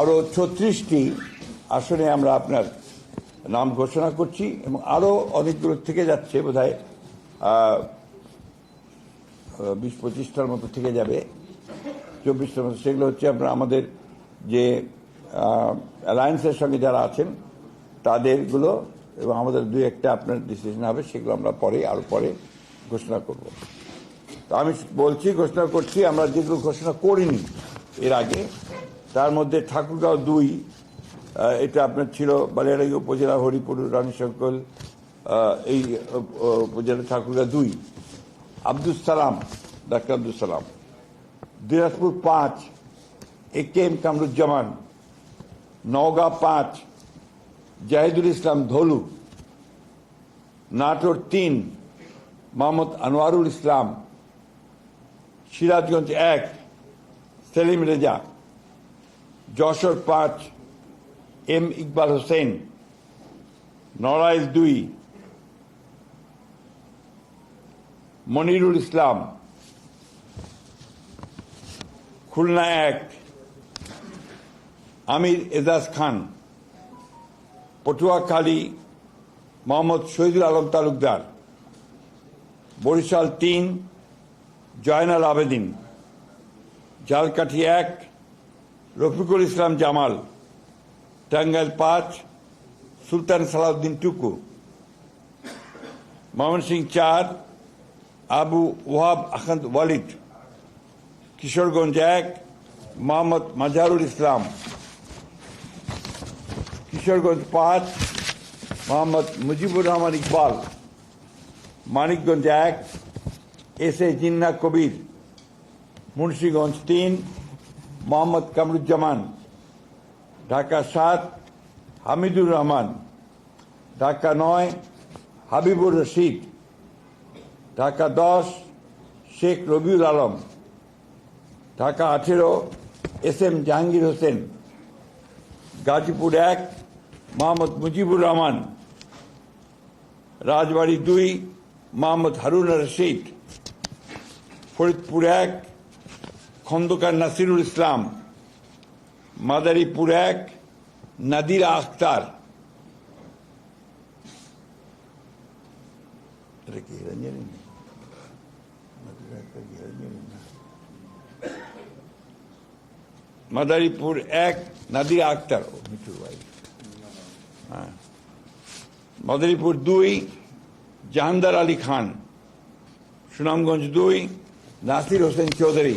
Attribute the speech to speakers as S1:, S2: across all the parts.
S1: আরও ছত্রিশটি আসনে আমরা আপনার নাম ঘোষণা করছি এবং আরও অনেকগুলো থেকে যাচ্ছে বোধ হয় বিশ পঁচিশটার মতো থেকে যাবে, চব্বিশটার মতো। সেগুলো হচ্ছে আপনার আমাদের যে অ্যালায়েন্সের সঙ্গে যারা আছেন, তাদেরগুলো এবং আমাদের দুই একটা আপনার ডিসিশন হবে, সেগুলো আমরা পরে আরও পরে ঘোষণা করব। তো আমি বলছি, ঘোষণা করছি, আমরা যেগুলো ঘোষণা করিনি এর আগে তার মধ্যে ঠাকুরগাঁও দুই এটা আপনার ছিল বালিয়াড়াই উপজেলা, হরিপুর রানীশঙ্কল এই উপজেলা ঠাকুরগাঁও দুই। আব্দুল সালাম, ডাক্তার আব্দুল সালাম। দিনাজপুর পাঁচ, A K M Kamruzzaman. Naogaon পাঁচ, জাহিদুল ইসলাম ধলু। নাটোর তিন, মোহাম্মদ আনোয়ারুল ইসলাম। সিরাজগঞ্জ এক, সেলিম রেজা। যশোর পাঁচ, এম ইকবাল হোসেন, নড়াইল দুই, মনিরুল ইসলাম, খুলনা এক, আমির এজাজ খান, পটুয়াখালী, মোহাম্মদ শহীদুল আলম তালুকদার, বরিশাল তিন, জয়নাল আবেদিন জালকাঠি এক রফিকুল ইসলাম জামাল, টাঙ্গাইল পাঁচ, সুলতান সালাউদ্দিন টুকু, ময়মনসিংহ চার, আবু ওয়াহাব আখান্ত ওয়ালিদ, কিশোরগঞ্জ এক, মোহাম্মদ মাজারুল ইসলাম। কিশোরগঞ্জ পাঁচ, মোহাম্মদ মুজিবুর রহমান ইকবাল। মানিকগঞ্জ এক, এস এ জিন্না কবির। মুন্সীগঞ্জ তিন মোহাম্মদ কামরুজ্জামান, ঢাকা সাত, হামিদুর রহমান, ঢাকা নয়, হাবিবুর রশিদ, ঢাকা দশ, শেখ রবিউল আলম, ঢাকা আঠেরো, এস এম জাহাঙ্গীর হোসেন, গাজীপুর এক, মোহাম্মদ মুজিবুর রহমান, রাজবাড়ি দুই, মোহাম্মদ হারুন রশিদ, ফরিদপুর এক খন্দকার নাসিরুল ইসলাম, মাদারীপুর এক, নাদিরা আখতার। আখতার? মাদারীপুর এক, নাদিরা আক্তার ও মিঠুর ভাই। হ্যাঁ। মাদারীপুর দুই, জাহানদার আলী খান। সুনামগঞ্জ দুই, নাসির হোসেন চৌধুরী।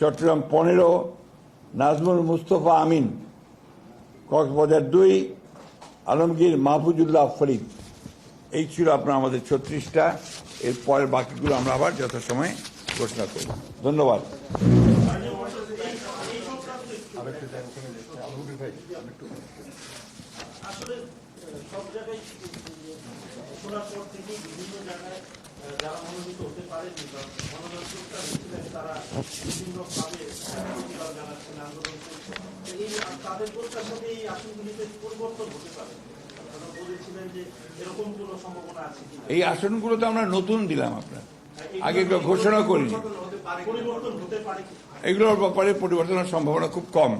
S1: চট্টগ্রাম পনেরো, নাজমুল মুস্তফা আমিন, কক্সবাজার দুই, আলমগীর মাহফুজুল্লাহ ফরিদ। এই ছিল আপনার আমাদের ছত্রিশটা। এর পরের বাকিগুলো আমরা আবার যথাসময়ে ঘোষণা করব। ধন্যবাদ।
S2: সব জায়গায় শোনার পর থেকে বিভিন্ন জায়গায় যারা হতে পারেনি বা তারা বিভিন্নভাবে প্রতিবাদ জানাচ্ছেন আন্দোলন করছেন। এই তাদের প্রত্যাশাতে এই আসনগুলিতে পরিবর্তন হতে পারে।
S1: এই আসনগুলো তো আমরা নতুন দিলাম আপনার। আগে এগুলো ঘোষণা করিনি।
S2: পরিবর্তন হতে পারে কি
S1: এগুলোর ব্যাপারে পরিবর্তনের সম্ভাবনা খুব কম।